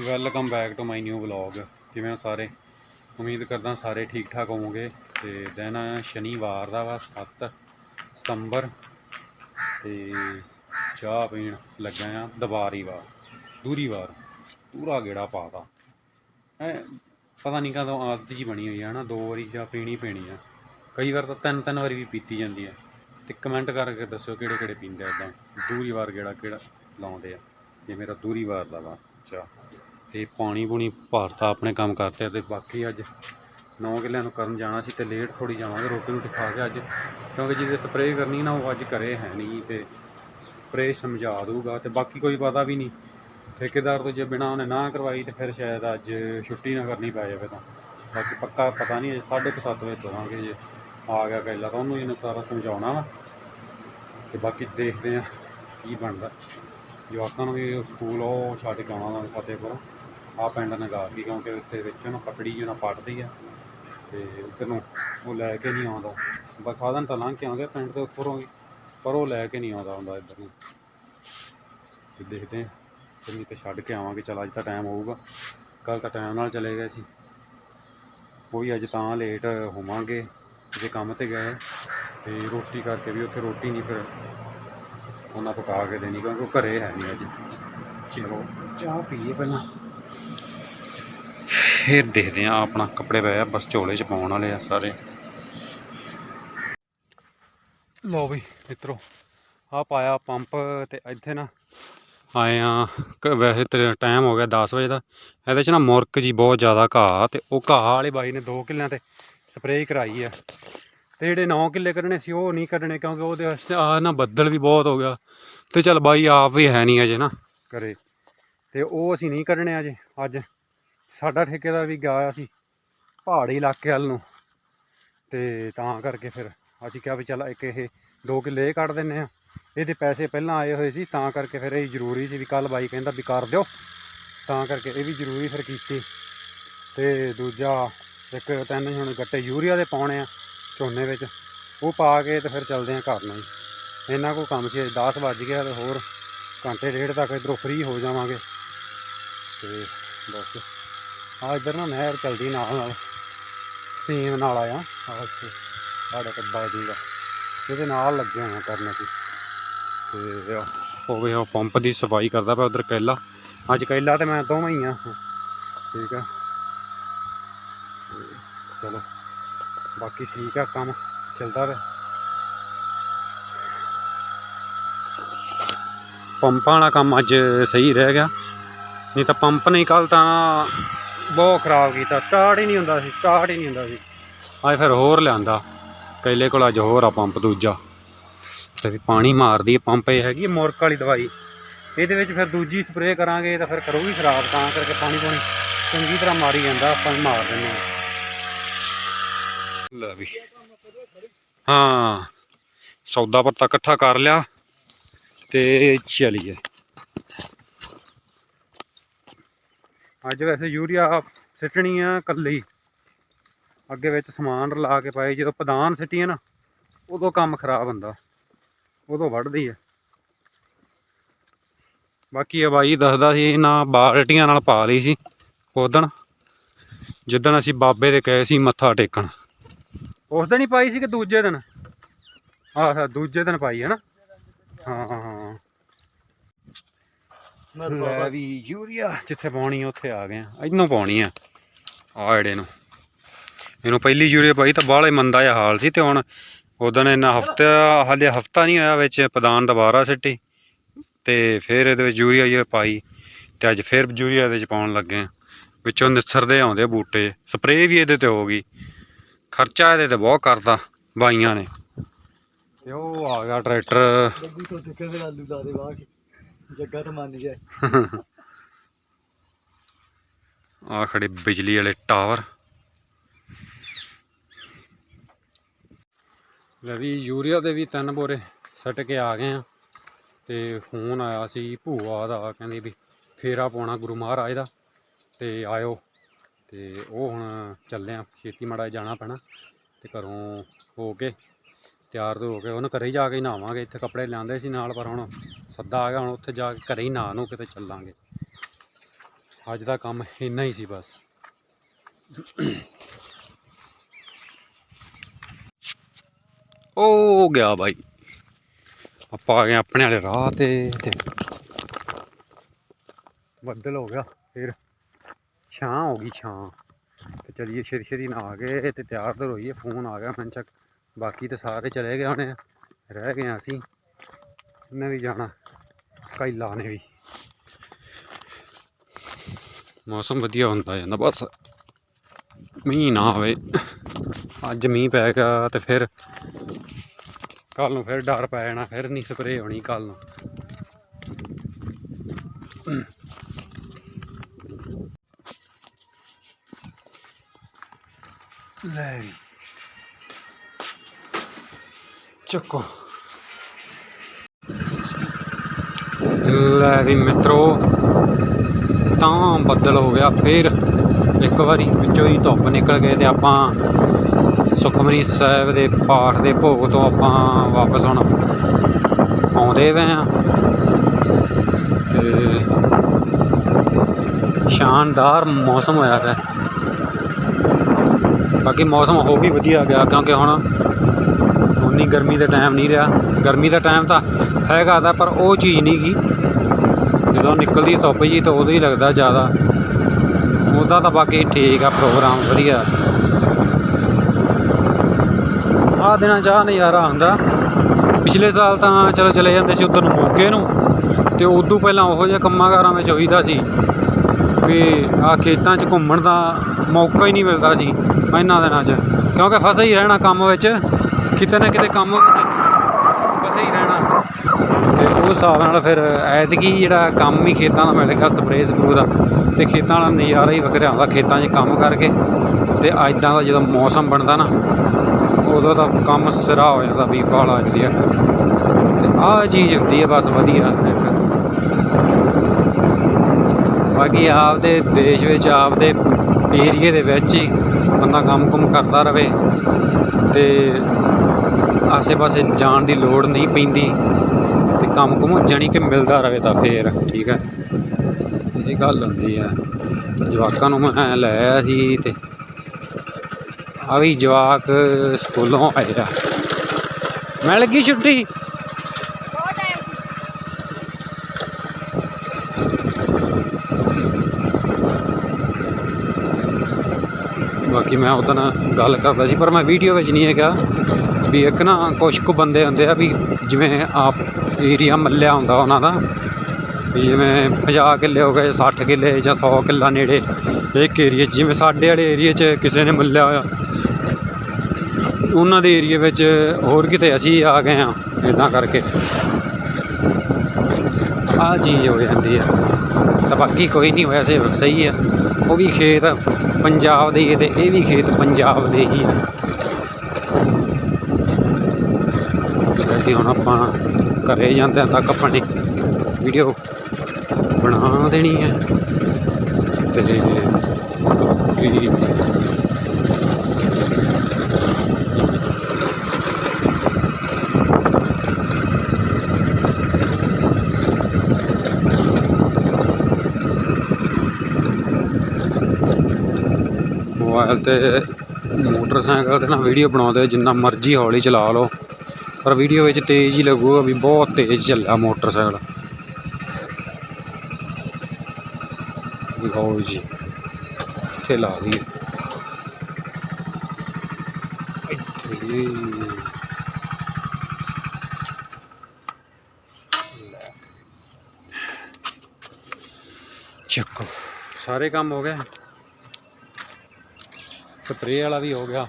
Welcome back to my new vlog ਕਿਵੇਂ ਹੋ ਸਾਰੇ? ਉਮੀਦ ਕਰਦਾ ਸਾਰੇ ਠੀਕ ਠਾਕ ਹੋਵੋਗੇ। ਤੇ ਦਿਨ ਸ਼ਨੀਵਾਰ ਦਾ ਵਾ 7 ਸਤੰਬਰ। ਤੇ ਚਾਹ ਪੀਣ ਲੱਗਾ ਆ ਦੁਬਾਰੀ ਵਾਰ, ਦੂਰੀ ਵਾਰ। ਪੂਰਾ ਗੇੜਾ ਪਾਤਾ ਐ ਪਤਾ ਨਹੀਂ ਕਦੋਂ ਆਦਤ ਜੀ ਬਣੀ ਹੋਈ ਆ ਨਾ, ਦੋ ਵਾਰੀ ਚਾਹ ਪੀਣੀ ਪੈਣੀ ਆ। ਕਈ ਵਾਰ ਤਾਂ ਤਿੰਨ ਤਿੰਨ ਵਾਰੀ ਵੀ ਪੀਤੀ ਜਾਂਦੀ ਹੈ ਤੇ ਕਮੈਂਟ ਕਰਕੇ ਦੱਸੋ ਕਿਹੜੇ ਕਿਹੜੇ ਪੀਂਦੇ ਆ ਇਦਾਂ ਦੂਰੀ ਵਾਰ ਗੇੜਾ ਕਿਹੜਾ ਲਾਉਂਦੇ ਆ? ਜੇ ਮੇਰਾ ਦੂਰੀ ਵਾਰ ਦਾ ਵਾ। ਅੱਛਾ ਤੇ ਪਾਣੀ ਪੂਣੀ ਭਰਤਾ ਆਪਣੇ ਕੰਮ ਕਰਤੇ ਤੇ ਬਾਕੀ ਅੱਜ 9 ਕਿੱਲਿਆਂ ਨੂੰ ਕਰਨ ਜਾਣਾ ਸੀ ਤੇ ਲੇਟ ਥੋੜੀ ਜਾਵਾਂਗੇ, ਰੋਟੀ ਰੋਟੀ ਖਾ ਕੇ ਅੱਜ। ਕਿਉਂਕਿ ਜਿਹਦੇ ਸਪਰੇਅ ਕਰਨੀ ਨਾ, ਉਹ ਅੱਜ ਕਰੇ ਹੈ ਨਹੀਂ ਤੇ ਸਪਰੇਅ ਸਮਝਾ ਦੂਗਾ ਤੇ ਬਾਕੀ ਕੋਈ ਪਤਾ ਵੀ ਨਹੀਂ। ਠੇਕੇਦਾਰ ਤੋਂ ਜੇ ਬਿਨਾ ਉਹਨੇ ਨਾ ਕਰਵਾਈ ਤੇ ਫਿਰ ਸ਼ਾਇਦ ਅੱਜ ਛੁੱਟੀ ਨਾ ਕਰਨੀ ਪੈ ਜਾਵੇ ਤਾਂ। ਬਾਕੀ ਪੱਕਾ ਪਤਾ ਨਹੀਂ, ਅਜੇ ਸਾਢੇ ਕੁ ਸੱਤ ਵਜੇ ਤੁਰਾਂਗੇ ਜੇ ਆ ਗਿਆ ਕੈਲਾ ਤਾਂ ਉਹਨੂੰ ਇਹਨੇ ਸਾਰਾ ਸਮਝਾਉਣਾ ਵਾ। ਤੇ ਬਾਕੀ ਦੇਖਦੇ ਆ ਕੀ ਬਣਦਾ। ਜਵਾਕਾਂ ਨੂੰ ਵੀ ਸਕੂਲ ਉਹ ਛੱਡ ਕੇ ਆਉਣਾ ਵਾ ਫਤਿਹਪੁਰ। ਆ ਪਿੰਡ ਨਗਾਰੀ ਕਿਉਂਕਿ ਉੱਥੇ ਵਿੱਚ ਨਾ ਪਕੜੀ ਜਿਹੀ ਨਾ ਪੜਦੀ ਆ ਤੇ ਉੱਧਰ ਨੂੰ ਉਹ ਲੈ ਕੇ ਨਹੀਂ ਆਉਂਦਾ। ਬਸ ਸਾਧਨ ਤਾਂ ਲੰਘ ਕੇ ਆਉਂਦੇ ਆ ਪਿੰਡ ਦੇ ਉੱਪਰੋਂ ਹੀ ਪਰ ਉਹ ਲੈ ਕੇ ਨਹੀਂ ਆਉਂਦਾ ਹੁੰਦਾ ਇੱਧਰ ਨੂੰ। ਤੇ ਦੇਖਦੇ ਆ ਫਿਰ ਨਹੀਂ ਤੇ ਛੱਡ ਕੇ ਆਵਾਂਗੇ, ਚਲ ਅੱਜ ਤਾਂ ਟਾਈਮ ਹੋਊਗਾ। ਕੱਲ ਤਾਂ ਟਾਈਮ ਨਾਲ ਚਲੇ ਗਏ ਸੀ। ਉਹ ਵੀ ਅੱਜ ਤਾਂ ਲੇਟ ਹੋਵਾਂਗੇ, ਜੇ ਕੰਮ ਤੇ ਗਏ, ਤੇ ਰੋਟੀ ਕਰਕੇ ਵੀ ਉੱਥੇ ਰੋਟੀ ਨਹੀਂ ਫਿਰ ਉਹਨਾਂ ਪਕਾ ਕੇ ਦੇਣੀ, ਕਿਉਂਕਿ ਉਹ ਘਰੇ ਹੈ ਨਹੀਂ ਅੱਜ। ਚਲੋ, ਚਾਹ ਪੀਏ ਪਹਿਲਾਂ। ਫਿਰ ਦੇਖਦੇ ਆ ਆਪਣਾ ਕੱਪੜੇ ਪਏ ਆ, ਬਸ ਝੋਲੇ ਚ ਪਾਉਣ ਵਾਲੇ ਆ ਸਾਰੇ। ਲੋ ਵੀ, ਮਿੱਤਰੋ ਆ ਪਾਇਆ ਪੰਪ ਤੇ ਇੱਥੇ ਨਾ ਆਏ ਆ ਵੈਸੇ ਤੇ ਟਾਈਮ ਹੋ ਗਿਆ 10 ਵਜੇ ਦਾ। ਇਹਦੇ ਚ ਨਾ ਮੁਰਕ ਜੀ ਬਹੁਤ ਜ਼ਿਆਦਾ ਘਾਹ ਤੇ ਉਹ ਘਾਹ ਵਾਲੇ ਬਾਈ ਨੇ 2 ਕਿੱਲਿਆਂ ਤੇ ਸਪਰੇਅ ਕਰਾਈ ਆ। ਤੇ ਜਿਹੜੇ 9 ਕਿੱਲੇ ਕੱਢਣੇ ਸੀ ਉਹ ਨਹੀਂ ਕੱਢਣੇ ਕਿਉਂਕਿ ਉਹਦੇ ਆ ਨਾ ਬੱਦਲ ਵੀ ਬਹੁਤ ਹੋ ਗਿਆ ਤੇ ਚੱਲ ਬਾਈ ਆਪ ਵੀ ਹੈ ਨਹੀਂ ਅਜੇ ਨਾ। ਕਰੇ ਤੇ ਉਹ ਅਸੀਂ ਨਹੀਂ ਕੱਢਣੇ ਅਜੇ ਅੱਜ ਸਾਡਾ ਠੇਕੇਦਾਰ ਵੀ ਗਿਆ ਸੀ ਪਹਾੜੀ ਇਲਾਕੇ ਵੱਲ ਨੂੰ। ਤੇ ਤਾਂ ਕਰਕੇ ਫਿਰ ਅਸੀਂ ਕਿਹਾ ਵੀ ਚੱਲ ਇੱਕ ਇਹ 2 ਕਿੱਲੇ ਕੱਢ ਦਿੰਨੇ ਆ ਇਹਦੇ ਪੈਸੇ ਪਹਿਲਾਂ ਆਏ ਹੋਏ ਸੀ ਤਾਂ ਕਰਕੇ ਫਿਰ ਇਹ ਜ਼ਰੂਰੀ ਸੀ ਵੀ ਕੱਲ ਬਾਈ ਕਹਿੰਦਾ ਵੀ ਕਰ ਦਿਓ। ਤਾਂ ਕਰਕੇ ਇਹ ਵੀ ਜ਼ਰੂਰੀ ਫਿਰ ਕੀਤੀ। ਤੇ ਦੂਜਾ ਇੱਕ ਤਿੰਨ ਹੁਣ ਗੱਟੇ ਯੂਰੀਆ ਦੇ ਪਾਉਣੇ ਆ। ਝੋਨੇ ਵਿੱਚ, ਉਹ ਪਾ ਕੇ ਤੇ ਫਿਰ ਚੱਲਦੇ ਆ ਘਰ ਨੂੰ। ਜੀ ਇੰਨਾ ਕੋ ਕੰਮ ਸੀ 10 ਵੱਜ ਗਿਆ ਤੇ ਹੋਰ ਘੰਟੇ ਡੇਢ ਤੱਕ ਇਧਰੋਂ ਫ੍ਰੀ ਹੋ ਜਾਵਾਂਗੇ। ਤੇ ਬਸ ਆ ਇੱਧਰ ਨਾ ਨਹਿਰ ਚੱਲਦੀ ਨਾਲ ਨਾਲ। ਸੀਮ ਨਾਲ ਆਇਆ ਆ ਇੱਥੇ, ਸਾਡਾ ਕੱਬਾ ਜੀਗਾ ਇਹਦੇ ਨਾਲ ਲੱਗੇ ਹੋਏ ਕਰਨ ਅਸੀਂ। ਤੇ ਹੋਵੇ ਉਹ ਪੰਪ ਦੀ ਸਫ਼ਾਈ ਕਰਦਾ ਪਿਆ ਉਧਰ ਕੈਲਾ। ਅੱਜ ਕੈਲਾ ਤੇ ਮੈਂ ਦੋਵੇਂ ਹੀ ਆ। ਠੀਕ ਆ। ਚਲੋ। ਬਾਕੀ ਠੀਕ ਆ, ਕੰਮ ਚੱਲਦਾ ਪਿਆ ਪੰਪਾਂ ਵਾਲਾ ਕੰਮ ਅੱਜ ਸਹੀ ਰਹਿ ਗਿਆ। ਨਹੀਂ ਤਾਂ ਪੰਪ ਨੇ ਕੱਲ ਤਾਂ ਬਹੁਤ ਖਰਾਬ ਕੀਤਾ। ਸਟਾਰਟ ਹੀ ਨਹੀਂ ਹੁੰਦਾ ਸੀ ਸਟਾਰਟ ਹੀ ਨਹੀਂ ਹੁੰਦਾ ਸੀ। ਅੱਜ ਫਿਰ ਹੋਰ ਲਿਆਂਦਾ। ਕੈਲੇ ਕੋਲ ਅੱਜ ਹੋਰ ਆ ਪੰਪ, ਦੂਜਾ। ਤੇ ਵੀ ਪਾਣੀ ਮਾਰਦੀ ਹੈ ਪੰਪ, ਇਹ ਹੈਗੀ ਹੈ ਮੁਰਕ ਵਾਲੀ ਦਵਾਈ। ਇਹਦੇ ਵਿੱਚ ਫਿਰ ਦੂਜੀ ਸਪਰੇਅ ਕਰਾਂਗੇ ਤਾਂ ਫਿਰ ਕਰੂਗੀ ਖਰਾਬ, ਤਾਂ ਕਰਕੇ ਪਾਣੀ ਪਾਣੀ ਚੰਗੀ ਤਰ੍ਹਾਂ ਮਾਰੀ ਜਾਂਦਾ, ਆਪਾਂ ਵੀ ਮਾਰ ਦਿੰਦੇ ਹਾਂ। ਲੈ ਵੀ। ਹਾਂ, ਸੌਦਾ ਪੱਤਾ ਇਕੱਠਾ ਕਰ ਲਿਆ ਤੇ ਚਲੀਏ ਅੱਜ ਵੈਸੇ ਯੂਰੀਆ ਸਿੱਟਣੀ ਆ ਕੱਲੀ ਅੱਗੇ ਵਿੱਚ ਸਮਾਨ ਰਲਾ ਕੇ ਪਾਏ, ਜਦੋਂ ਪਦਾਨ ਸਿੱਟੀਏ ਨਾ, ਉਦੋਂ ਕੰਮ ਖਰਾਬ ਹੁੰਦਾ। ਉਦੋਂ ਵੱਢਦੀ ਆ ਬਾਕੀ ਇਹ ਬਾਈ ਦੱਸਦਾ ਸੀ, ਇਹਨਾਂ ਬਾਲਟੀਆਂ ਨਾਲ ਪਾ ਲਈ ਸੀ ਉਦਣ ਜਿੱਦਣ ਅਸੀਂ ਬਾਬੇ ਦੇ ਗਏ ਸੀ, ਮੱਥਾ ਟੇਕਣ। ਉਸ ਦਿਨ ਹੀ ਪਾਈ ਸੀ ਕਿ ਦੂਜੇ ਦਿਨ? ਆਹ ਦੂਜੇ ਦਿਨ ਪਾਈ ਹੈ ਨਾ? ਹਾਂ ਹਾਂ ਹਾਂ। ਲੈ ਵੀ ਯੂਰੀਆ ਜਿੱਥੇ ਪਾਉਣੀ ਆ ਉੱਥੇ ਆ ਗਏ ਆ। ਇਹਨੂੰ ਪਾਉਣੀ ਆ ਆ ਏੜੇ ਨੂੰ। ਇਹਨੂੰ ਪਹਿਲੀ ਯੂਰੀਆ ਪਾਈ ਤਾਂ ਬਾਹਲਾ ਮੰਦਾ ਜਿਹਾ ਹਾਲ ਸੀ ਤੇ ਹੁਣ ਉਦੋਂ ਇਹਨਾਂ ਹਫਤਾ ਹਾਲੇ ਹਫਤਾ ਨਹੀਂ ਹੋਇਆ ਵਿੱਚ ਪਦਾਨ ਦੁਬਾਰਾ ਸਿੱਟੀ ਤੇ ਫਿਰ ਇਹਦੇ ਵਿੱਚ ਯੂਰੀਆ ਇਹ ਪਾਈ ਤੇ ਅੱਜ ਫਿਰ ਯੂਰੀਆ ਇਹਦੇ ਵਿੱਚ ਪਾਉਣ ਲੱਗੇ ਆ। ਵਿੱਚੋਂ ਨਿਸਰਦੇ ਆਉਂਦੇ ਬੂਟੇ। ਸਪਰੇਅ ਵੀ ਇਹਦੇ ਤੇ ਹੋ ਗਈ। ਖਰਚਾ ਇਹਦੇ ਤੇ ਬਹੁਤ ਕਰਦਾ ਬਾਈਆਂ ਨੇ। ਤੇ ਉਹ ਆ ਗਿਆ ਟਰੈਕਟਰ। ਗੱਡੀ ਤੋਂ ਟਿੱਕੇ ਦੇ ਆਲੂ ਲਾ ਦੇ ਵਾਹ ਕੇ ਜੱਗਾ ਤਾਂ ਮੰਨ ਗਿਆ। ਆ ਖੜੇ ਬਿਜਲੀ ਵਾਲੇ ਟਾਵਰ। ਲੈ ਵੀ ਯੂਰੀਆ ਦੇ ਵੀ ਤਿੰਨ ਬੋਰੇ ਸੱਟ ਕੇ ਆ ਗਏ ਆ ਤੇ ਫੋਨ ਆਇਆ ਸੀ ਭੂਆ ਦਾ ਕਹਿੰਦੀ ਵੀ ਫੇਰਾ ਪਾਉਣਾ ਗੁਰੂ ਮਹਾਰਾਜ ਦਾ ਤੇ ਆਇਓ। ਤੇ ਉਹ ਹੁਣ ਚੱਲੇ ਆ, ਛੇਤੀ ਮਾੜਾ ਜਾਣਾ ਪੈਣਾ ਤੇ ਘਰੋਂ ਹੋ ਕੇ ਤਿਆਰ ਤੋਂ ਹੋ ਕੇ ਉਹਨੂੰ ਘਰੇ ਹੀ ਜਾ ਕੇ ਨਹਾਵਾਂਗੇ, ਇੱਥੇ ਕੱਪੜੇ ਲਿਆਂਦੇ ਸੀ ਨਾਲ, ਪਰ ਹੁਣ ਸੱਦਾ ਆ ਗਿਆ, ਹੁਣ ਉੱਥੇ ਜਾ ਕੇ ਘਰੇ ਹੀ ਨਹਾ ਨੂੰ ਕਿਤੇ ਚੱਲਾਂਗੇ। ਅੱਜ ਦਾ ਕੰਮ ਇੰਨਾ ਹੀ ਸੀ ਬਸ। ਉਹ ਗਿਆ ਬਾਈ। ਆਪਾਂ ਆ ਗਏ ਆਪਣੇ ਵਾਲੇ ਰਾਹ ਤੇ ਬੱਦਲ ਹੋ ਗਿਆ, ਫਿਰ ਛਾਂ ਹੋ ਗਈ ਛਾਂ। ਤੇ ਚਲੀਏ ਛੇਤੀ ਛੇਤੀ ਨਾ ਆ ਗਏ, ਤੇ ਤਿਆਰ ਤਾਂ ਹੋਈਏ ਫੋਨ ਆ ਗਿਆ ਮੈਂ ਚੱਕ। ਬਾਕੀ ਤਾਂ ਸਾਰੇ ਚਲੇ ਗਏ ਹੋਣੇ ਆ, ਰਹਿ ਗਏ ਹਾਂ ਅਸੀਂ। ਇਹਨੇ ਵੀ ਜਾਣਾ ਕੈਲਾ ਨੇ ਵੀ। ਮੌਸਮ ਵਧੀਆ ਹੁੰਦਾ ਜਾਂਦਾ, ਬਸ ਮੀਂਹ ਨਾ ਆਵੇ। ਅੱਜ ਮੀਂਹ ਪੈ ਗਿਆ ਤੇ ਫਿਰ ਕੱਲ ਨੂੰ ਫਿਰ ਡਰ ਪੈ ਜਾਣਾ, ਫਿਰ ਨਹੀਂ ਸਪਰੇਅ ਹੋਣੀ ਕੱਲ ਨੂੰ। ਲੈ ਵੀ ਚੱਕੋ ਲੈ ਵੀ ਮਿੱਤਰੋ, ਤਾਂ ਬੱਦਲ ਹੋ ਗਿਆ ਫਿਰ। ਇੱਕ ਵਾਰੀ ਵਿੱਚੋਂ ਹੀ ਧੁੱਪ ਨਿਕਲ ਗਏ ਤੇ ਆਪਾਂ ਸੁਖਮਨੀ ਸਾਹਿਬ ਦੇ ਪਾਠ ਦੇ ਭੋਗ ਤੋਂ ਆਪਾਂ ਵਾਪਸ ਹੁਣ ਆਉਂਦੇ ਪਏ ਆ ਤੇ ਸ਼ਾਨਦਾਰ ਮੌਸਮ ਹੋਇਆ ਹੈ ਬਾਕੀ ਮੌਸਮ ਹੋ ਵੀ ਵਧੀਆ ਗਿਆ, ਕਿਉਂਕਿ ਹੁਣ ਉਨੀ ਗਰਮੀ ਦਾ ਟਾਈਮ ਨਹੀਂ ਰਿਹਾ। ਗਰਮੀ ਦਾ ਟਾਈਮ ਤਾਂ ਹੈਗਾ ਤਾਂ, ਪਰ ਉਹ ਚੀਜ਼ ਨਹੀਂ ਗੀ। ਜਦੋਂ ਨਿਕਲਦੀ ਧੁੱਪ ਜੀ ਤਾਂ ਉਦੋਂ ਹੀ ਲੱਗਦਾ ਜ਼ਿਆਦਾ। ਉਹਦਾ ਤਾਂ ਬਾਕੀ ਠੀਕ ਆ ਪ੍ਰੋਗਰਾਮ ਵਧੀਆ। ਆਹ ਦਿਨਾਂ ਚਾਹ ਨਜ਼ਾਰਾ ਹੁੰਦਾ ਪਿਛਲੇ ਸਾਲ ਤਾਂ ਚਲੋ ਚਲੇ ਜਾਂਦੇ ਸੀ ਉਧਰ ਨੂੰ ਮੋਗੇ ਨੂੰ, ਤੇ ਉਦੋਂ ਪਹਿਲਾਂ ਉਹੋ ਜਿਹੇ ਕੰਮਾਂ ਕਾਰਾਂ ਵਿੱਚ ਹੋਈਦਾ ਸੀ। ਵੀ ਆ ਖੇਤਾਂ 'ਚ ਘੁੰਮਣ ਦਾ ਮੌਕਾ ਹੀ ਨਹੀਂ ਮਿਲਦਾ ਸੀ ਇਹਨਾਂ ਦਿਨਾਂ 'ਚ। ਕਿਉਂਕਿ ਫਸੇ ਹੀ ਰਹਿਣਾ ਕੰਮ ਵਿੱਚ, ਕਿਤੇ ਨਾ ਕਿਤੇ ਕੰਮ ਵਿੱਚ ਫਸੇ ਹੀ ਰਹਿਣਾ। ਤੇ ਉਸ ਹਿਸਾਬ ਨਾਲ ਫਿਰ ਐਤਕੀ ਜਿਹੜਾ ਕੰਮ ਹੀ ਖੇਤਾਂ ਦਾ ਮਿਲ ਗਿਆ ਸਪਰੇਅ ਸਪਰੂ ਦਾ ਤੇ ਖੇਤਾਂ ਦਾ ਨਜ਼ਾਰਾ ਹੀ ਵੱਖਰਾ ਹੁੰਦਾ ਖੇਤਾਂ 'ਚ ਕੰਮ ਕਰਕੇ ਤੇ ਐਦਾਂ ਦਾ ਜਦੋਂ ਮੌਸਮ ਬਣਦਾ ਨਾ, ਉਦੋਂ ਤਾਂ ਕੰਮ ਸਿਰਾ ਹੋ ਜਾਂਦਾ ਵੀ ਭਾਲ ਆ ਜਾਂਦੀ ਹੈ ਤੇ ਆਹ ਚੀਜ਼ ਹੁੰਦੀ ਹੈ ਬਸ ਵਧੀਆ ਬਾਕੀ ਆਪਦੇ ਦੇਸ਼ ਵਿੱਚ ਆਪਦੇ ਏਰੀਏ ਦੇ ਵਿੱਚ ਹੀ ਬੰਦਾ ਕੰਮ ਕੁਮ ਕਰਦਾ ਰਵੇ ਤੇ ਆਸੇ-ਪਾਸੇ ਜਾਣ ਦੀ ਲੋੜ ਨਹੀਂ ਪੈਂਦੀ ਤੇ ਕੰਮ ਕੁਮ ਜਾਣੀ ਕਿ ਮਿਲਦਾ ਰਵੇ ਤਾਂ ਫੇਰ, ਠੀਕ ਹੈ? ਇਹ ਗੱਲ ਹੁੰਦੀ ਆ। ਜਵਾਕਾਂ ਨੂੰ ਮੈਂ ਲੈ ਆਇਆ ਸੀ ਤੇ ਆ ਵੀ ਜਵਾਕ ਸਕੂਲੋਂ ਆਏ ਆ। ਮਿਲ ਗਈ ਛੁੱਟੀ। ਕਿ ਮੈਂ ਉਹਦਾਂ ਗੱਲ ਕਰਦਾ ਸੀ, ਪਰ ਮੈਂ ਵੀਡੀਓ ਵਿੱਚ ਨਹੀਂ ਹੈਗਾ ਵੀ ਇੱਕ ਨਾ ਕੁਛ ਕੁ ਬੰਦੇ ਹੁੰਦੇ ਆ ਵੀ ਜਿਵੇਂ ਆਪ ਏਰੀਆ ਮੱਲਿਆ ਹੁੰਦਾ ਉਹਨਾਂ ਦਾ, ਵੀ ਜਿਵੇਂ 50 ਕਿੱਲੇ ਹੋ ਗਏ 60 ਕਿੱਲੇ ਜਾਂ 100 ਕਿੱਲਾ ਨੇੜੇ, ਇੱਕ ਏਰੀਆ ਜਿਵੇਂ ਸਾਡੇ ਵਾਲੇ ਏਰੀਆ 'ਚ ਕਿਸੇ ਨੇ ਮੱਲਿਆ ਹੋਇਆ। ਉਹਨਾਂ ਦੇ ਏਰੀਆ ਵਿੱਚ ਹੋਰ ਕਿਤੇ ਅਸੀਂ ਆ ਗਏ ਆ ਇਦਾਂ ਕਰਕੇ। ਆਹ ਚੀਜ਼ ਹੋ ਜਾਂਦੀ ਆ। ਤਾਂ ਬਾਕੀ ਕੋਈ ਨਹੀਂ ਹੋਇਆ ਸੇ ਸਹੀ ਆ। ਉਹ ਵੀ ਖੇਤ ਪੰਜਾਬ ਦੇ ਹੀ ਆ ਤੇ ਇਹ ਵੀ ਖੇਤ ਪੰਜਾਬ ਦੇ ਹੀ ਆ। ਕਿ ਹੁਣ ਆਪਾਂ ਘਰੇ ਜਾਂਦਿਆਂ ਤੱਕ ਆਪਣੀ ਵੀਡੀਓ ਬਣਾ ਦੇਣੀ ਹੈ ਤੇ ਵੀ ਮੋਬਾਈਲ ਤੇ, ਮੋਟਰਸਾਈਕਲ ਤੇ ਨਾ ਵੀਡੀਓ ਬਣਾਉਂਦੇ ਜਿੰਨਾ ਮਰਜ਼ੀ ਹੌਲੀ ਚਲਾ ਲਓ। ਪਰ ਵੀਡੀਓ ਵਿੱਚ ਤੇਜ਼ ਹੀ ਲੱਗੂਗਾ ਵੀ ਬਹੁਤ ਤੇਜ਼ ਚੱਲਿਆ ਮੋਟਰਸਾਈਕਲ। ਲਓ ਜੀ, ਇੱਥੇ ਲਾ ਦਈਏ। ਇੱਥੇ। ਚੱਕੋ। ਸਾਰੇ ਕੰਮ ਹੋ ਗਏ? ਸਪਰੇਅ ਵਾਲਾ ਵੀ ਹੋ ਗਿਆ।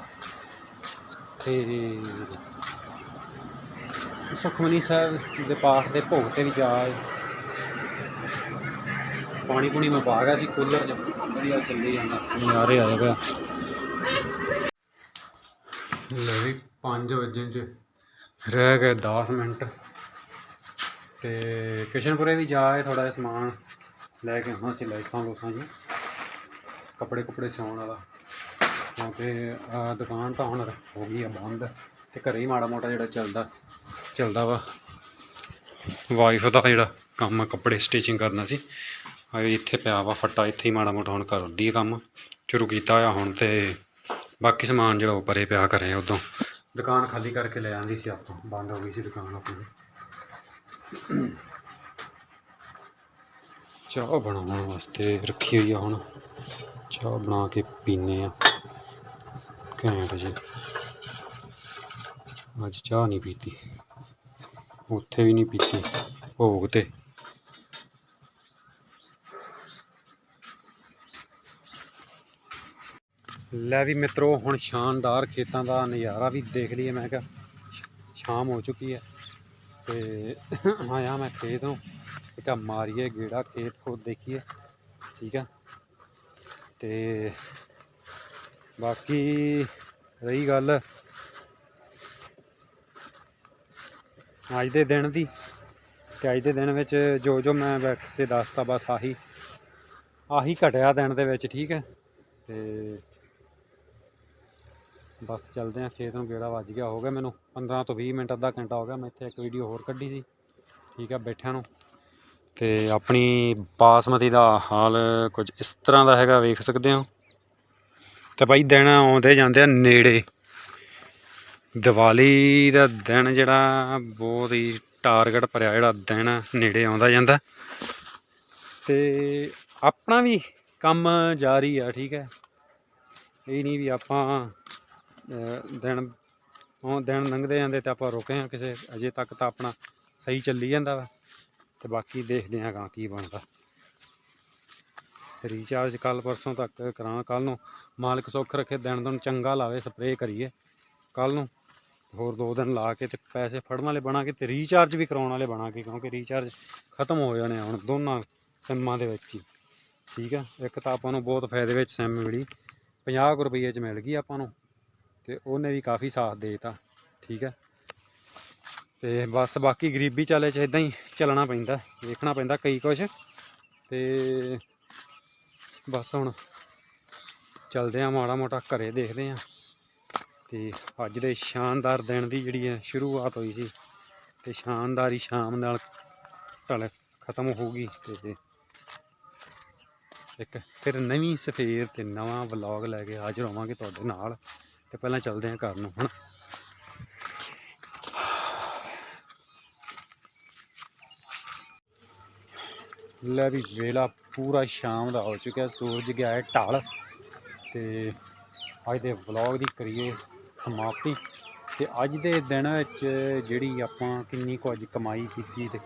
ਤੇ ਸੁਖਮਨੀ ਸਾਹਿਬ ਦੇ ਪਾਠ ਦੇ ਭੋਗ ਤੇ ਵੀ ਜਾ ਪਾਣੀ ਪੂਣੀ ਮੈਂ ਪਾ ਗਿਆ ਸੀ, ਕੂਲਰ 'ਚ। ਵਧੀਆ ਚੱਲੀ ਜਾਂਦਾ। ਨਜ਼ਾਰੇ ਆਏ ਪਿਆ ਲੈ ਵੀ 5 ਵਜੇ 'ਚ ਰਹਿ ਗਏ 10 ਮਿੰਟ। ਤੇ ਕਿਸ਼ਨਪੁਰੇ ਵੀ ਜਾ ਆਏ ਥੋੜਾ ਜਿਹਾ ਸਮਾਨ ਲੈ ਕੇ ਆਉਣਾ ਸੀ, ਲਾਈਟਾਂ ਲੋਕਾਂ ਜੀ। ਕੱਪੜੇ ਕੁਪੜੇ ਸਿਉਣ ਵਾਲਾ। ਕਿਉਂਕਿ ਆਹ ਦੁਕਾਨ ਤਾਂ ਹੁਣ ਹੋ ਗਈ ਆ ਬੰਦ ਤੇ ਘਰੇ ਹੀ ਮਾੜਾ ਮੋਟਾ ਜਿਹੜਾ ਚੱਲਦਾ ਚੱਲਦਾ ਵਾ। ਵਾਈਫ ਦਾ ਜਿਹੜਾ ਕੰਮ ਆ, ਕੱਪੜੇ ਸਟਿਚਿੰਗ ਕਰਨਾ ਸੀ। ਆ ਇੱਥੇ ਪਿਆ ਵਾ ਫੱਟਾ, ਇੱਥੇ ਹੀ ਮਾੜਾ ਮੋਟਾ ਹੁਣ ਕਰਦੀ ਆ ਕੰਮ। ਸ਼ੁਰੂ ਕੀਤਾ ਹੋਇਆ ਹੁਣ ਤੇ ਬਾਕੀ ਸਮਾਨ ਜਿਹੜਾ ਉਹ ਪਰੇ ਪਿਆ ਕਰੇ ਉਦੋਂ। ਦੁਕਾਨ ਖਾਲੀ ਕਰਕੇ ਲੈ ਆਂਦੀ ਸੀ ਆਪਾਂ, ਬੰਦ ਹੋ ਗਈ ਸੀ ਦੁਕਾਨ ਆਪਣੀ। ਚਾਹ ਬਣਾਉਣ ਵਾਸਤੇ ਰੱਖੀ ਹੋਈ ਆ ਹੁਣ। ਚਾਹ ਬਣਾ ਕੇ ਪੀਨੇ ਆ। ਘੈਂਟ ਜੀ ਅੱਜ ਚਾਹ ਨਹੀਂ ਪੀਤੀ। ਉੱਥੇ ਵੀ ਨਹੀਂ ਪੀਤੀ, ਭੋਗ ਤੇ। ਲੈ ਵੀ ਮਿੱਤਰੋ, ਹੁਣ ਸ਼ਾਨਦਾਰ ਖੇਤਾਂ ਦਾ ਨਜ਼ਾਰਾ ਵੀ ਦੇਖ ਲਈਏ। ਮੈਂ ਕਿਹਾ, ਸ਼ਾਮ ਹੋ ਚੁੱਕੀ ਹੈ ਤੇ ਆਇਆ ਮੈਂ ਖੇਤ ਨੂੰ। ਇੱਕ ਮਾਰੀਏ ਗੇੜਾ ਖੇਤ ਖੋਤ ਦੇਖੀਏ। ਠੀਕ ਆ। ਤੇ ਬਾਕੀ ਰਹੀ ਗੱਲ। ਅੱਜ ਦੇ ਦਿਨ ਦੀ ਤੇ ਅੱਜ ਦੇ ਦਿਨ ਵਿੱਚ ਜੋ ਜੋ ਮੈਂ ਵੈਸੇ ਦੱਸਤਾ, ਬਸ ਆਹੀ ਆਹੀ ਘਟਿਆ ਦਿਨ ਦੇ ਵਿੱਚ, ਠੀਕ ਹੈ। ਤੇ ਬਸ ਚੱਲਦੇ ਆ ਖੇਤ ਨੂੰ ਗੇੜਾ ਵੱਜ ਗਿਆ, ਹੋ ਗਿਆ ਮੈਨੂੰ 15 ਤੋਂ 20 ਮਿੰਟ, ਅੱਧਾ ਘੰਟਾ ਹੋ ਗਿਆ, ਮੈਂ ਇੱਥੇ ਇੱਕ ਵੀਡੀਓ ਹੋਰ ਕੱਢੀ ਸੀ, ਠੀਕ ਹੈ, ਬੈਠਿਆਂ ਨੂੰ। ਤੇ ਆਪਣੀ ਬਾਸਮਤੀ ਦਾ ਹਾਲ ਕੁਝ ਇਸ ਤਰ੍ਹਾਂ ਦਾ ਹੈਗਾ, ਵੇਖ ਸਕਦੇ ਹੋ। ਤੇ ਬਾਈ ਦਿਨ ਆਉਂਦੇ ਜਾਂਦੇ ਆ ਨੇੜੇ। ਦੀਵਾਲੀ ਦਾ ਦਿਨ ਜਿਹੜਾ ਬਹੁਤ ਹੀ ਟਾਰਗੇਟ ਭਰਿਆ ਜਿਹੜਾ ਦਿਨ ਆ, ਨੇੜੇ ਆਉਂਦਾ ਜਾਂਦਾ। ਤੇ ਆਪਣਾ ਵੀ ਕੰਮ ਜਾਰੀ ਆ ਠੀਕ ਹੈ। ਇਹ ਨਹੀਂ ਵੀ ਆਪਾਂ ਦਿਨ ਉਹ ਦਿਨ ਲੰਘਦੇ ਜਾਂਦੇ ਤੇ ਆਪਾਂ ਰੁਕੇ ਆ ਕਿਸੇ ਅਜੇ ਤੱਕ ਤਾਂ ਆਪਣਾ ਸਹੀ ਚੱਲੀ ਜਾਂਦਾ ਵਾ। ਤੇ ਬਾਕੀ ਦੇਖਦੇ ਹਾਂ ਕਾਂ ਕੀ ਬਣਦਾ। ਰੀਚਾਰਜ ਕੱਲ ਪਰਸੋਂ ਤੱਕ ਕਰਾਂ ਕੱਲ ਨੂੰ ਮਾਲਕ ਸੁੱਖ ਰੱਖੇ, ਦਿਨ ਦਿਨ ਚੰਗਾ ਲਾਵੇ ਸਪਰੇਅ ਕਰੀਏ ਕੱਲ ਨੂੰ ਹੋਰ ਦੋ ਦਿਨ ਲਾ ਕੇ ਤੇ ਪੈਸੇ ਫੜਨ ਵਾਲੇ ਬਣਾ ਕੇ ਤੇ ਰੀਚਾਰਜ ਵੀ ਕਰਾਉਣ ਵਾਲੇ ਬਣਾਂਗੇ ਕਿਉਂਕਿ ਰੀਚਾਰਜ ਖਤਮ ਹੋ ਜਾਣੇ ਹੁਣ ਦੋਨਾਂ ਸਿੰਮਾਂ ਦੇ ਵਿੱਚ ਹੀ। ਠੀਕ ਆ, ਇੱਕ ਤਾਂ ਆਪਾਂ ਨੂੰ ਬਹੁਤ ਫਾਇਦੇ ਵਿੱਚ ਸਿਮ ਮਿਲੀ 50 ਕੁ ਰੁਪਏ ਚ ਮਿਲ ਗਈ ਆਪਾਂ ਨੂੰ, ਤੇ ਉਹਨੇ ਵੀ ਕਾਫੀ ਸਾਥ ਦੇਤਾ, ਠੀਕ ਹੈ ਤੇ ਬਸ ਬਾਕੀ ਗਰੀਬੀ ਚਾਲੇ ਚ ਇਦਾਂ ਹੀ ਚੱਲਣਾ ਪੈਂਦਾ, ਵੇਖਣਾ ਪੈਂਦਾ ਕਈ ਕੁਛ, ਤੇ ਬਸ ਹੁਣ ਚਲਦੇ ਆ ਮਾੜਾ ਮੋਟਾ ਘਰੇ ਦੇਖਦੇ ਆ ਤੇ ਅੱਜ ਦੇ ਸ਼ਾਨਦਾਰ ਦਿਨ ਦੀ ਜਿਹੜੀ ਹੈ ਸ਼ੁਰੂਆਤ ਹੋਈ ਸੀ ਤੇ ਸ਼ਾਨਦਾਰ ਹੀ ਸ਼ਾਮ ਨਾਲ ਢਲ ਖਤਮ ਹੋ ਗਈ ਤੇ ਇੱਕ ਫਿਰ ਨਵੀਂ ਸਫੇਰ ਤੇ ਨਵਾਂ ਵਲੌਗ ਲੈ ਕੇ ਹਾਜ਼ਰ ਹੋਵਾਂਗੇ ਤੁਹਾਡੇ ਨਾਲ ਤੇ ਪਹਿਲਾਂ ਚੱਲਦੇ ਹਾਂ ਘਰ ਨੂੰ ਹੁਣ ਲੈ ਵੀ ਵੇਲਾ ਪੂਰਾ ਸ਼ਾਮ ਦਾ ਹੋ ਚੁੱਕਿਆ, ਸੂਰਜ ਗਿਆ ਹੈ ਢਲ। ਤੇ ਅੱਜ ਦੇ ਵਲੌਗ ਦੀ ਕਰੀਏ ਸਮਾਪਤੀ। ਤੇ ਅੱਜ ਦੇ ਦਿਨ ਵਿੱਚ ਜਿਹੜੀ ਆਪਾਂ ਕਿੰਨੀ ਕੁਝ ਕਮਾਈ ਕੀਤੀ ਤੇ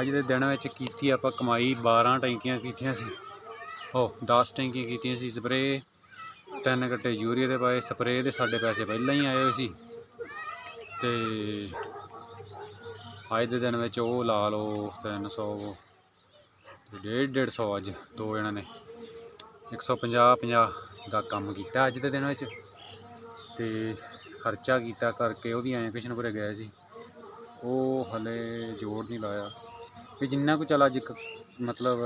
ਅੱਜ ਦੇ ਦਿਨ ਵਿੱਚ ਕੀਤੀ ਆਪਾਂ ਕਮਾਈ 12 ਟੈਂਕੀਆਂ ਕੀਤੀਆਂ ਸੀ। ਉਹ 10 ਟੈਂਕੀਆਂ ਕੀਤੀਆਂ ਸੀ ਸਪਰੇ, ਤਿੰਨ ਗੱਟੇ ਯੂਰੀਆ ਦੇ ਪਾਏ, ਸਪਰੇ ਦੇ ਸਾਡੇ ਪੈਸੇ ਪਹਿਲਾਂ ਹੀ ਆਏ ਹੋਏ ਸੀ। ਤੇ ਅੱਜ ਦੇ ਦਿਨ ਵਿੱਚ ਉਹ ਲਾ ਲਓ 300 ਤੇ ਡੇਢ ਡੇਢ ਸੌ ਅੱਜ ਦੋ ਜਣਾਂ ਨੇ। 150 50 ਦਾ ਕੰਮ ਕੀਤਾ ਅੱਜ ਦੇ ਦਿਨ ਵਿੱਚ। ਤੇ ਖਰਚਾ ਕੀਤਾ ਕਰਕੇ ਉਹ ਵੀ ਐਂ ਕਿਸ਼ਨਪੁਰੇ ਗਏ ਸੀ। ਉਹ ਹਲੇ ਜੋੜ ਨਹੀਂ ਲਾਇਆ। ਵੀ ਜਿੰਨਾ ਕੁ ਚਲਾ ਅੱਜ ਕ- ਮਤਲਬ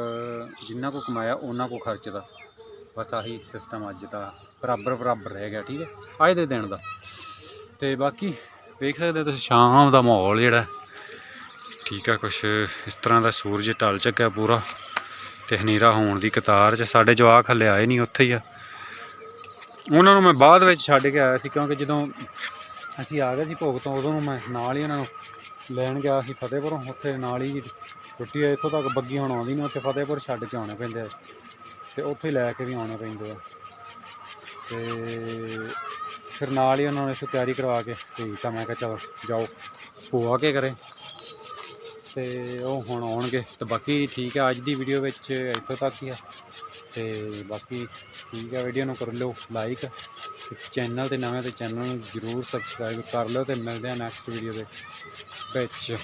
ਜਿੰਨਾ ਕੁ ਕਮਾਇਆ ਉਹਨਾਂ ਕੁ ਖਰਚਦਾ ਬਸ ਆਹੀ ਸਿਸਟਮ ਅੱਜ ਦਾ ਬਰਾਬਰ ਬਰਾਬਰ ਰਹਿ ਗਿਆ, ਠੀਕ ਹੈ। ਅੱਜ ਦੇ ਦਿਨ ਦਾ। ਤੇ ਬਾਕੀ ਵੇਖ ਸਕਦੇ ਤੁਸੀਂ, ਸ਼ਾਮ ਦਾ ਮਾਹੌਲ ਜਿਹੜਾ। ਠੀਕ ਆ, ਕੁਛ ਇਸ ਤਰ੍ਹਾਂ ਦਾ ਸੂਰਜ ਢਲ ਚੱਕਿਆ ਪੂਰਾ ਤੇ ਹਨੇਰਾ ਹੋਣ ਦੀ ਕਤਾਰ 'ਚ, ਸਾਡੇ ਜਵਾਕ ਹਲੇ ਆਏ ਨਹੀਂ ਉੱਥੇ ਹੀ ਆ। ਉਹਨਾਂ ਨੂੰ ਮੈਂ ਬਾਅਦ ਵਿੱਚ ਛੱਡ ਕੇ ਆਇਆ ਸੀ, ਕਿਉਂਕਿ ਜਦੋਂ ਅਸੀਂ ਆ ਗਏ ਸੀ ਭੋਗ ਤੋਂ, ਉਦੋਂ ਨੂੰ ਮੈਂ ਨਾਲ ਹੀ ਉਹਨਾਂ ਨੂੰ ਲੈਣ ਗਿਆ ਸੀ ਫਤਿਹਪੁਰੋਂ, ਉੱਥੇ ਨਾਲ ਹੀ ਛੁੱਟੀ ਇੱਥੋਂ ਤੱਕ ਬੱਗੀ ਹੁਣ ਆਉਂਦੀ ਨਹੀਂ, ਉੱਥੇ ਫਤਿਹਪੁਰ ਛੱਡ ਕੇ ਆਉਣੇ ਪੈਂਦੇ ਆ। ਤੇ ਉੱਥੇ ਹੀ ਲੈ ਕੇ ਵੀ ਆਉਣੇ ਪੈਂਦੇ ਆ। ਤੇ ਫਿਰ ਨਾਲ ਹੀ ਉਹਨਾਂ ਨੇ ਇੱਥੇ ਤਿਆਰੀ ਕਰਵਾ ਕੇ ਠੀਕ ਤਾਂ ਮੈਂ ਕਿਹਾ ਚਲੋ ਜਾਓ ਹੋ ਆ ਕੇ ਕਰੇ। ਤੇ ਉਹ ਹੁਣ ਆਉਣਗੇ ਤੇ ਬਾਕੀ ਠੀਕ ਹੈ, ਅੱਜ ਦੀ ਵੀਡੀਓ ਵਿੱਚ ਇੱਥੋਂ ਤੱਕ ਹੀ ਆ ਤੇ ਬਾਕੀ ਠੀਕ ਹੈ ਵੀਡੀਓ ਨੂੰ ਕਰ ਲਿਓ ਲਾਈਕ ਚੈਨਲ ਤੇ ਨਵੇਂ ਤੇ ਚੈਨਲ ਨੂੰ ਜਰੂਰ ਸਬਸਕ੍ਰਾਈਬ ਕਰ ਲਿਓ ਤੇ ਮਿਲਦੇ ਆ ਨੈਕਸਟ ਵੀਡੀਓ ਦੇ ਵਿੱਚ।